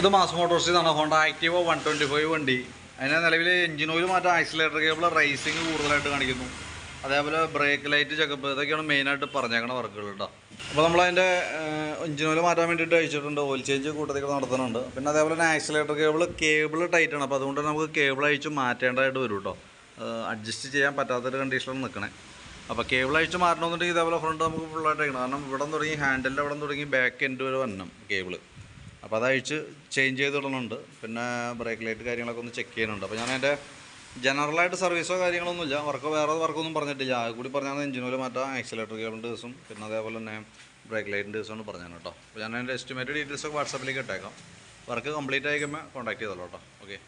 ഇത് മാസ് മോട്ടോഴ്സിൽ നിന്നാണ് Honda Activa one twenty five വണ്ടി. അതിന് നിലവിൽ എഞ്ചിൻ ഓയിൽ മാറ്റം ആക്സിലേറ്റർ കേബിൾ റൈസിങ് കൂടുതലായിട്ട് കാണിക്കുന്നു. അതേപോലെ ബ്രേക്ക് ലൈറ്റ് ചെക്കപ്പ് ഇതൊക്കെയാണ് മെയിനായിട്ട് പറഞ്ഞേക്കണ വർക്കുകൾ കേട്ടോ അപ്പോൾ നമ്മളതിന്റെ എഞ്ചിൻ ഓയിൽ മാറ്റാൻ വേണ്ടിയിട്ട് അയച്ചിട്ടുണ്ട്. ഓയിൽ ചേഞ്ച് കൂട്ടത്തിൽ നടത്തുന്നുണ്ട്. പിന്നെ അതേപോലെ തന്നെ ആക്സിലേറ്റർ കേബിൾ കേബിൾ ടൈറ്റാണ് അപ്പോൾ അതുകൊണ്ട് നമുക്ക് കേബിൾ അയച്ച് മാറ്റേണ്ടതായിട്ട് വരും കേട്ടോ അഡ്ജസ്റ്റ് ചെയ്യാൻ പറ്റാത്തൊരു കണ്ടീഷനിലാണ് നിൽക്കണേ അപ്പോൾ കേബിൾ അയച്ച് മാറ്റണമെന്നുണ്ടെങ്കിൽ ഇതേപോലെ ഫ്രണ്ട് നമുക്ക് ഫുള്ളായിട്ട് കാരണം ഇവിടെ തുടങ്ങി ഹാൻഡിൽ അവിടെ തുടങ്ങി ബാക്ക് എൻഡ് വരെ വരണം കേബിൾ അപ്പോൾ അതഴിച്ച് ചേഞ്ച് ചെയ്തിടുന്നുണ്ട് പിന്നെ ബ്രേക്ക് ലൈറ്റ് കാര്യങ്ങളൊക്കെ ഒന്ന് ചെക്ക് ചെയ്യുന്നുണ്ട്. അപ്പോൾ ഞാൻ എന്റെ ജനറലായിട്ട് സർവീസോ കാര്യങ്ങളൊന്നുമില്ല. വർക്ക് വേറെ വർക്കൊന്നും പറഞ്ഞിട്ടില്ല. ആ കൂടി പറഞ്ഞാൽ എഞ്ചിനോയിൽ മാറ്റാം. ആക്സിലേറ്റർ കേബിളിന്റെ ദിവസം. പിന്നെ അതേപോലെ തന്നെ ബ്രേക്ക് ലൈറ്റിന്റെ ദിവസമാണ് പറഞ്ഞാണ് കേട്ടോ. അപ്പോൾ ഞാൻ എന്റെ എസ്റ്റിമേറ്റ് ഡീറ്റെയിൽസ് ഒക്കെ വാട്സാപ്പിലേക്ക് ഇട്ടേക്കാം. വർക്ക് കംപ്ലീറ്റ് ആയി കഴിയുമ്പോൾ കോൺടാക്ട് ചെയ്തോളൂ കേട്ടോ. ഓക്കെ